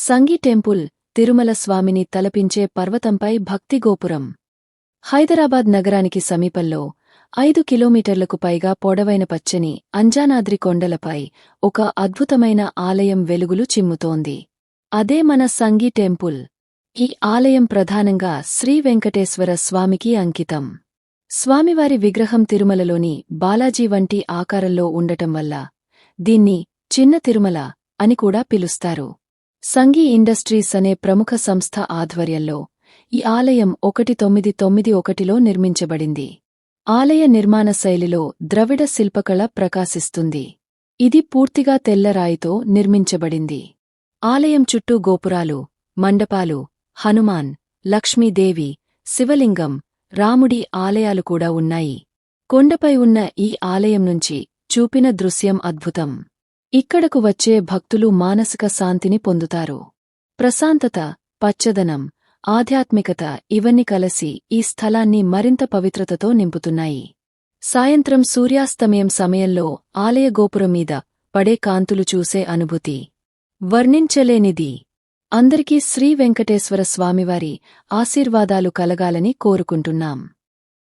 సంగి temple Tirumala స్వామిని తలపించే పర్వతంపై భక్తి గోపురం. హైదరాబాద్ నగరానికి సమీపంలో ఐదు కిలోమీటర్లకు పైగా పొడవైన పచ్చని అంజానాద్రి కొండలపై ఒక అద్భుతమైన ఆలయం వెలుగులు చిమ్ముతోంది. అదే మన సంగి టెంపుల్. ఈ ఆలయం ప్రధానంగా శ్రీ వెంకటేశ్వర స్వామికి అంకితం. స్వామివారి విగ్రహం తిరుమలలోని బాలాజీ వంటి ఆకారంలో ఉండటం వల్ల దీన్ని చిన్న తిరుమల అని కూడా పిలుస్తారు. సంగీ ఇండస్ట్రీస్ అనే ప్రముఖ సంస్థ ఆధ్వర్యంలో ఈ ఆలయం ఒకటి తొమ్మిది తొమ్మిది ఒకటిలో నిర్మించబడింది. ఆలయ నిర్మాణ శైలిలో ద్రవిడ శిల్పకళ ప్రకాశిస్తుంది. ఇది పూర్తిగా తెల్లరాయితో నిర్మించబడింది. ఆలయం చుట్టూ గోపురాలు మండపాలు హనుమాన్ లక్ష్మీదేవి శివలింగం రాముడి ఆలయాలు కూడా ఉన్నాయి. కొండపై ఉన్న ఈ ఆలయం నుంచి చూపిన దృశ్యం అద్భుతం. ఇక్కడకు వచ్చే భక్తులు మానసిక శాంతిని పొందుతారు. ప్రశాంతత పచ్చదనం ఆధ్యాత్మికత ఇవన్నీ కలసి ఈ స్థలాన్ని మరింత పవిత్రతతో నింపుతున్నాయి. సాయంత్రం సూర్యాస్తమయం సమయంలో ఆలయ గోపురం మీద పడే కాంతులు చూసే అనుభూతి. వర్ణించలేనిది. అందరికీ శ్రీ వెంకటేశ్వర స్వామివారి ఆశీర్వాదాలు కలగాలని కోరుకుంటున్నాం.